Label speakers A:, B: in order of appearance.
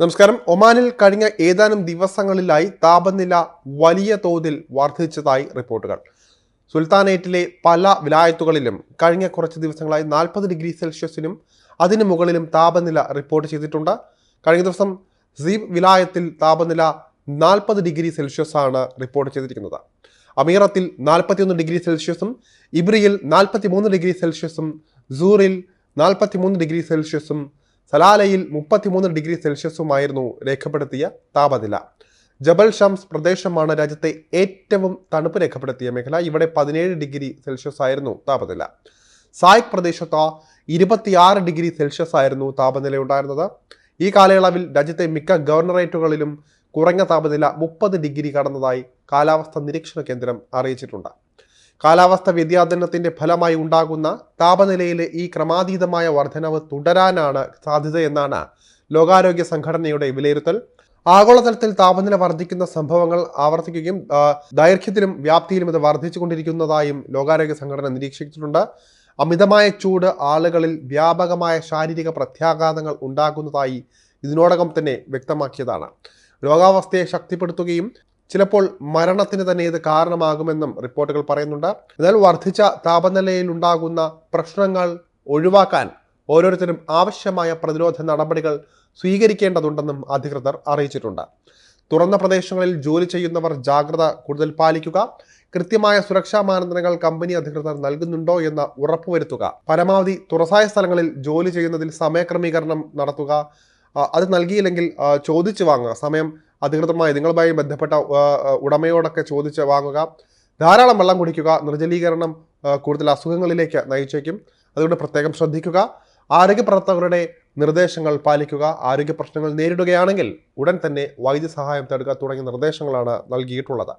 A: നമസ്കാരം. ഒമാനിൽ കഴിഞ്ഞ ഏതാനും ദിവസങ്ങളിലായി താപനില വലിയ തോതിൽ വർദ്ധിച്ചതായി റിപ്പോർട്ടുകൾ. സുൽത്താനേറ്റിലെ പല വിലായത്തുകളിലും കഴിഞ്ഞ കുറച്ച് ദിവസങ്ങളായി നാൽപ്പത് ഡിഗ്രി സെൽഷ്യസിനും അതിനു മുകളിലും താപനില റിപ്പോർട്ട് ചെയ്തിട്ടുണ്ട്. കഴിഞ്ഞ ദിവസം സീബ് വിലായത്തിൽ താപനില നാൽപ്പത് ഡിഗ്രി സെൽഷ്യസ് ആണ് റിപ്പോർട്ട് ചെയ്തിരിക്കുന്നത്. അമീറത്തിൽ നാൽപ്പത്തിയൊന്ന് ഡിഗ്രി സെൽഷ്യസും ഇബ്രിയിൽ നാൽപ്പത്തിമൂന്ന് ഡിഗ്രി സെൽഷ്യസും സൂറിൽ നാൽപ്പത്തിമൂന്ന് ഡിഗ്രി സെൽഷ്യസും സലാലയിൽ മുപ്പത്തിമൂന്ന് ഡിഗ്രി സെൽഷ്യസുമായിരുന്നു രേഖപ്പെടുത്തിയ താപനില. ജബൽ ഷംസ് പ്രദേശമാണ് രാജ്യത്തെ ഏറ്റവും തണുപ്പ് രേഖപ്പെടുത്തിയ മേഖല. ഇവിടെ പതിനേഴ് ഡിഗ്രി സെൽഷ്യസ് ആയിരുന്നു താപനില. സായിക് പ്രദേശത്ത് ഇരുപത്തിയാറ് ഡിഗ്രി സെൽഷ്യസ് ആയിരുന്നു താപനില ഉണ്ടായിരുന്നത് ഈ കാലയളവിൽ രാജ്യത്തെ മിക്ക ഗവർണറേറ്റുകളിലും കുറഞ്ഞ താപനില മുപ്പത് ഡിഗ്രി കടന്നതായി കാലാവസ്ഥാ നിരീക്ഷണ കേന്ദ്രം അറിയിച്ചിട്ടുണ്ട്. കാലാവസ്ഥ വ്യതിയാനത്തിന്റെ ഫലമായി ഉണ്ടാകുന്ന താപനിലയിലെ ഈ ക്രമാതീതമായ വർധനവ് തുടരാനാണ് സാധ്യതയെന്നാണ് ലോകാരോഗ്യ സംഘടനയുടെ വിലയിരുത്തൽ. ആഗോളതലത്തിൽ താപനില വർദ്ധിക്കുന്ന സംഭവങ്ങൾ ആവർത്തിക്കുകയും ദൈർഘ്യത്തിലും വ്യാപ്തിയിലും ഇത് വർദ്ധിച്ചുകൊണ്ടിരിക്കുന്നതായും ലോകാരോഗ്യ സംഘടന നിരീക്ഷിച്ചിട്ടുണ്ട്. അമിതമായ ചൂട് ആളുകളിൽ വ്യാപകമായ ശാരീരിക പ്രത്യാഘാതങ്ങൾ ഉണ്ടാകുന്നതായി ഇതിനോടകം തന്നെ വ്യക്തമാക്കിയതാണ്. രോഗാവസ്ഥയെ ശക്തിപ്പെടുത്തുകയും ചിലപ്പോൾ മരണത്തിന് തന്നെ ഇത് കാരണമാകുമെന്നും റിപ്പോർട്ടുകൾ പറയുന്നുണ്ട്. എന്നാൽ വർദ്ധിച്ച താപനിലയിൽ ഉണ്ടാകുന്ന പ്രശ്നങ്ങൾ ഒഴിവാക്കാൻ ഓരോരുത്തരും ആവശ്യമായ പ്രതിരോധ നടപടികൾ സ്വീകരിക്കേണ്ടതുണ്ടെന്നും അധികൃതർ അറിയിച്ചിട്ടുണ്ട്. തുറന്ന പ്രദേശങ്ങളിൽ ജോലി ചെയ്യുന്നവർ ജാഗ്രത കൂടുതൽ പാലിക്കുക കൃത്യമായ സുരക്ഷാ മാനദണ്ഡങ്ങൾ കമ്പനി അധികൃതർ നൽകുന്നുണ്ടോ എന്ന് ഉറപ്പുവരുത്തുക പരമാവധി തുറസായ സ്ഥലങ്ങളിൽ ജോലി ചെയ്യുന്നതിൽ സമയക്രമീകരണം നടത്തുക അത് നൽകിയില്ലെങ്കിൽ ചോദിച്ചു വാങ്ങുക സമയം അധികൃതമായി നിങ്ങളുമായി ബന്ധപ്പെട്ട ഉടമയോടൊക്കെ ചോദിച്ച് വാങ്ങുക. ധാരാളം വെള്ളം കുടിക്കുക നിർജലീകരണം കൂടുതൽ അസുഖങ്ങളിലേക്ക് നയിച്ചേക്കും. അതുകൊണ്ട് പ്രത്യേകം ശ്രദ്ധിക്കുക. ആരോഗ്യ പ്രവർത്തകരുടെ നിർദ്ദേശങ്ങൾ പാലിക്കുക. ആരോഗ്യ പ്രശ്നങ്ങൾ നേരിടുകയാണെങ്കിൽ ഉടൻ തന്നെ വൈദ്യസഹായം തേടുക തുടങ്ങിയ നിർദ്ദേശങ്ങളാണ് നൽകിയിട്ടുള്ളത്.